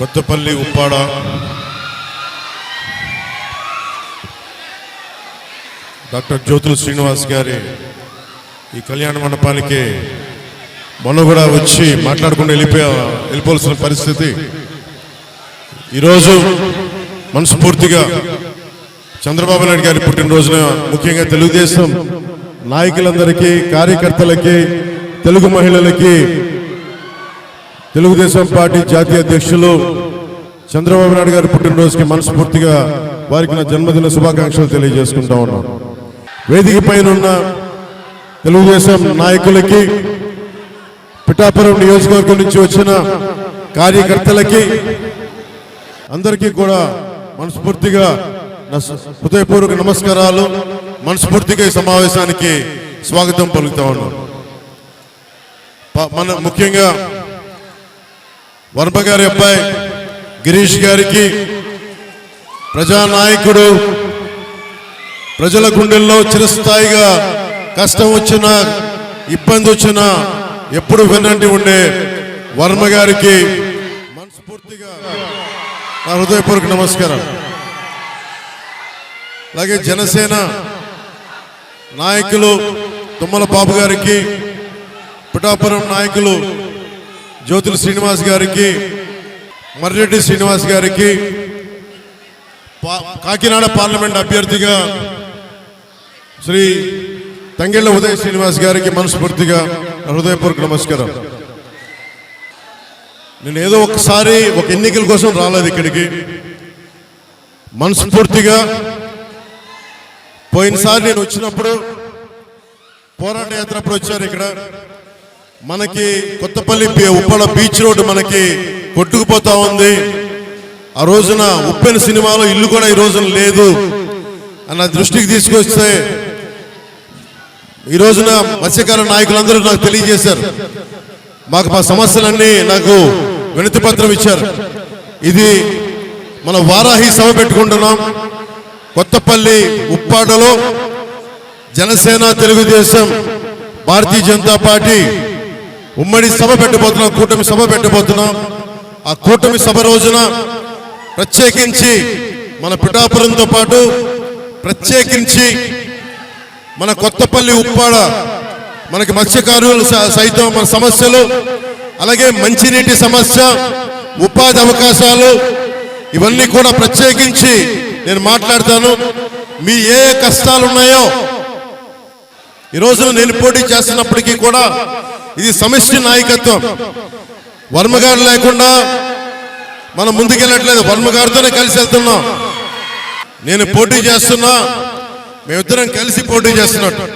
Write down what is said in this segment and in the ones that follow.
Kothapalli Uppada. Doctor Jyothula Srinivas గారి ఈ కళ్యాణ మండపానికి మొన్న కూడా వచ్చి మాట్లాడుకుని వెళ్ళిపోయా వెళ్ళిపోవాల్సిన పరిస్థితి. ఈరోజు మనస్ఫూర్తిగా చంద్రబాబు నాయుడు గారి పుట్టినరోజున ముఖ్యంగా తెలుగుదేశం నాయకులందరికీ కార్యకర్తలకి తెలుగు మహిళలకి తెలుగుదేశం పార్టీ జాతీయ అధ్యక్షులు చంద్రబాబు నాయుడు గారి పుట్టినరోజుకి మనస్ఫూర్తిగా వారికి నా జన్మదిన శుభాకాంక్షలు తెలియజేసుకుంటా ఉన్నాను. వేదిక పైన ఉన్న తెలుగుదేశం నాయకులకి పిఠాపురం నియోజకవర్గం నుంచి వచ్చిన కార్యకర్తలకి అందరికీ కూడా మనస్ఫూర్తిగా హృదయపూర్వక నమస్కారాలు మనస్ఫూర్తిగా ఈ సమావేశానికి స్వాగతం పలుకుతా ఉన్నాను. మన ముఖ్యంగా వర్మ గారి అబ్బాయి గిరీష్ గారికి ప్రజానాయకుడు. ప్రజల గుండెల్లో చిరస్థాయిగా కష్టం వచ్చినా ఇబ్బంది వచ్చినా ఎప్పుడు వినండి ఉండే వర్మ గారికి మనస్ఫూర్తిగా నా హృదయపూర్వక నమస్కారం అలాగే జనసేన నాయకులు తుమ్మల బాబు గారికి పిఠాపురం నాయకులు జ్యోతుల శ్రీనివాస్ గారికి మర్రెడ్డి శ్రీనివాస్ గారికి పా- కాకినాడ పార్లమెంట్ అభ్యర్థిగా శ్రీ తంగెళ్ళ ఉదయ శ్రీనివాస్ గారికి మనస్ఫూర్తిగా హృదయపూర్వక నమస్కారం. నేను ఏదో ఒకసారి ఒక ఎన్నికల కోసం రాలేదు ఇక్కడికి. మనస్ఫూర్తిగా పోయినసారి నేను వచ్చినప్పుడు పోరాట యాత్ర అప్పుడు వచ్చారు ఇక్కడ. మనకి కొత్తపల్లి ఉప్పల బీచ్ రోడ్డు మనకి కొట్టుకుపోతా ఉంది. ఆ రోజున ఉప్పెన సినిమాలో ఇల్లు కూడా ఈ రోజున లేదు అన్న దృష్టికి తీసుకొస్తే ఈ రోజున మత్స్యకార నాయకులందరూ నాకు తెలియజేశారు. మాకు మా సమస్యలన్నీ నాకు వినతి పత్రం ఇచ్చారు. ఇది మన వారాహి సభ పెట్టుకుంటున్నాం. కొత్తపల్లి ఉప్పాడలో జనసేన తెలుగుదేశం భారతీయ జనతా పార్టీ ఉమ్మడి సభ పెట్టబోతున్నాం కూటమి సభ పెట్టబోతున్నాం. ఆ కూటమి సభ రోజున ప్రత్యేకించి మన పిఠాపురంతో పాటు ప్రత్యేకించి మన కొత్తపల్లి ఉప్పాడ మనకి మత్స్యకారులు సైతం మన సమస్యలు అలాగే మంచినీటి సమస్య ఉపాధి అవకాశాలు ఇవన్నీ కూడా ప్రత్యేకించి నేను మాట్లాడతాను. మీ ఏ కష్టాలు ఉన్నాయో ఈ నేను పోటీ చేస్తున్నప్పటికీ కూడా ఇది సమిష్టి నాయకత్వం. వర్మగారు లేకుండా మనం ముందుకెళ్ళట్లేదు. వర్మగారితోనే కలిసి వెళ్తున్నాం. నేను పోటీ చేస్తున్నా. మేమిద్దరం కలిసి పోటీ చేస్తున్నట్టు.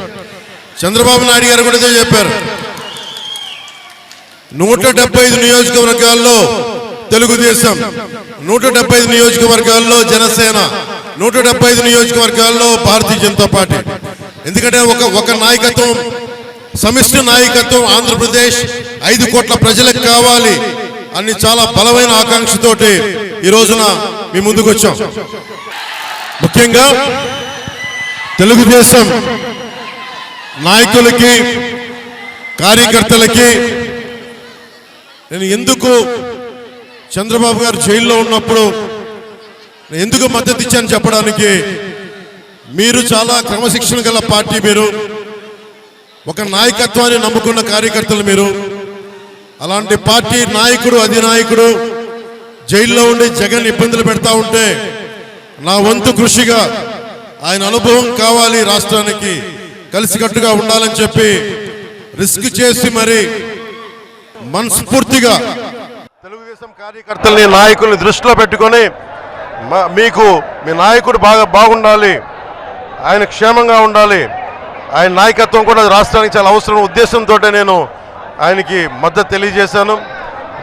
చంద్రబాబు నాయుడు గారు కూడా చెప్పారు. నూట డెబ్బై ఐదు నియోజకవర్గాల్లో తెలుగుదేశం నూట డెబ్బై ఐదు నియోజకవర్గాల్లో జనసేన నూట డెబ్బై ఐదు నియోజకవర్గాల్లో భారతీయ జనతా పార్టీ. ఎందుకంటే ఒక ఒక నాయకత్వం సమిష్టి నాయకత్వం ఆంధ్రప్రదేశ్ ఐదు కోట్ల ప్రజలకు కావాలి అని చాలా బలమైన ఆకాంక్షతోటి ఈ రోజున మీ ముందుకు వచ్చాం. ముఖ్యంగా తెలుగుదేశం నాయకులకి కార్యకర్తలకి నేను ఎందుకు చంద్రబాబు గారు జైల్లో ఉన్నప్పుడు నేను ఎందుకు మద్దతు ఇచ్చాను చెప్పడానికి మీరు చాలా క్రమశిక్షణ గల పార్టీ మీరు. ఒక నాయకత్వాన్ని నమ్ముకున్న కార్యకర్తలు మీరు. అలాంటి పార్టీ నాయకుడు అధినాయకుడు జైల్లో ఉండి జగన్ ఇబ్బందులు పెడతా ఉంటే నా వంతు కృషిగా ఆయన అనుభవం కావాలి రాష్ట్రానికి కలిసికట్టుగా ఉండాలని చెప్పి రిస్క్ చేసి మరి మనస్ఫూర్తిగా తెలుగుదేశం కార్యకర్తల్ని నాయకుల్ని దృష్టిలో పెట్టుకొని మా- మీకు మీ నాయకుడు బాగా బాగుండాలి. ఆయన క్షేమంగా ఉండాలి. ఆయన నాయకత్వం కూడా రాష్ట్రానికి చాలా అవసరం ఉద్దేశంతో నేను ఆయనకి మద్దతు తెలియజేశాను.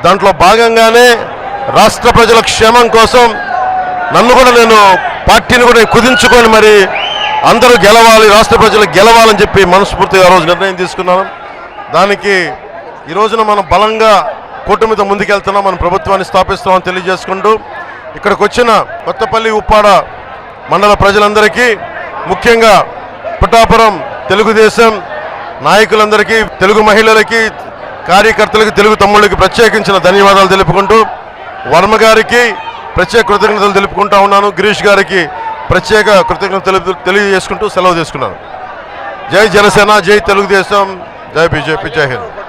దాంట్లో భాగంగానే రాష్ట్ర ప్రజల క్షేమం కోసం నన్ను కూడా నేను పార్టీని కూడా కుదించుకొని మరి అందరూ గెలవాలి రాష్ట్ర ప్రజలు గెలవాలని చెప్పి మనస్ఫూర్తిగా ఆ రోజు నిర్ణయం తీసుకున్నాను. దానికి ఈ రోజున మనం బలంగా కూటమితో ముందుకెళ్తున్నాం మన ప్రభుత్వాన్ని స్థాపిస్తున్నామని తెలియజేసుకుంటూ ఇక్కడికి వచ్చిన కొత్తపల్లి ఉప్పాడ మండల ప్రజలందరికీ ముఖ్యంగా పుట్టాపురం తెలుగుదేశం నాయకులందరికీ తెలుగు మహిళలకి కార్యకర్తలకు తెలుగు తమ్ముళ్ళకి ప్రత్యేకించిన ధన్యవాదాలు తెలుపుకుంటూ వర్మ గారికి ప్రత్యేక కృతజ్ఞతలు తెలుపుకుంటా ఉన్నాను. గిరీష్ గారికి ప్రత్యేక కృతజ్ఞతలు తెలియజేసుకుంటూ సెలవు తీసుకున్నాను. జై జనసేన జై తెలుగుదేశం జై బీజేపీ జై హింద్.